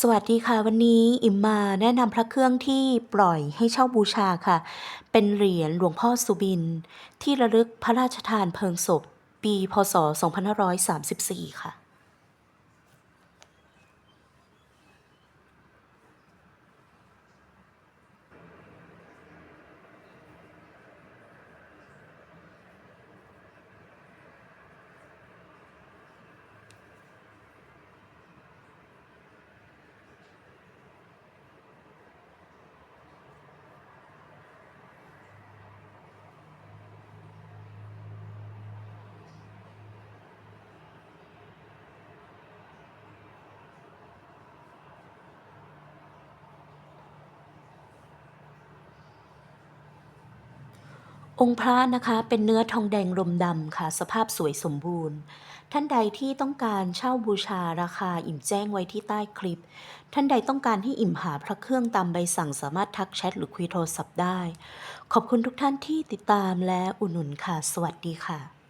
สวัสดีค่ะ วันนี้อิมมาแนะนำพระเครื่องที่ปล่อยให้เช่าบูชาค่ะ เป็นเหรียญหลวงพ่อสุบิน ที่ระลึกพระราชทานเพลิงศพ ปีพศ 2534 ค่ะ องค์พระนะคะเป็นเนื้อทองแดงรมดำค่ะ สภาพสวยสมบูรณ์ ท่านใดที่ต้องการเช่าบูชาราคาอิ่มแจ้งไว้ที่ใต้คลิป ท่านใดต้องการให้อิ่มหาพระเครื่องตามใบสั่งสามารถทักแชทหรือคุยโทรศัพท์ได้ ขอบคุณทุกท่านที่ติดตามและอุดหนุนค่ะ สวัสดีค่ะ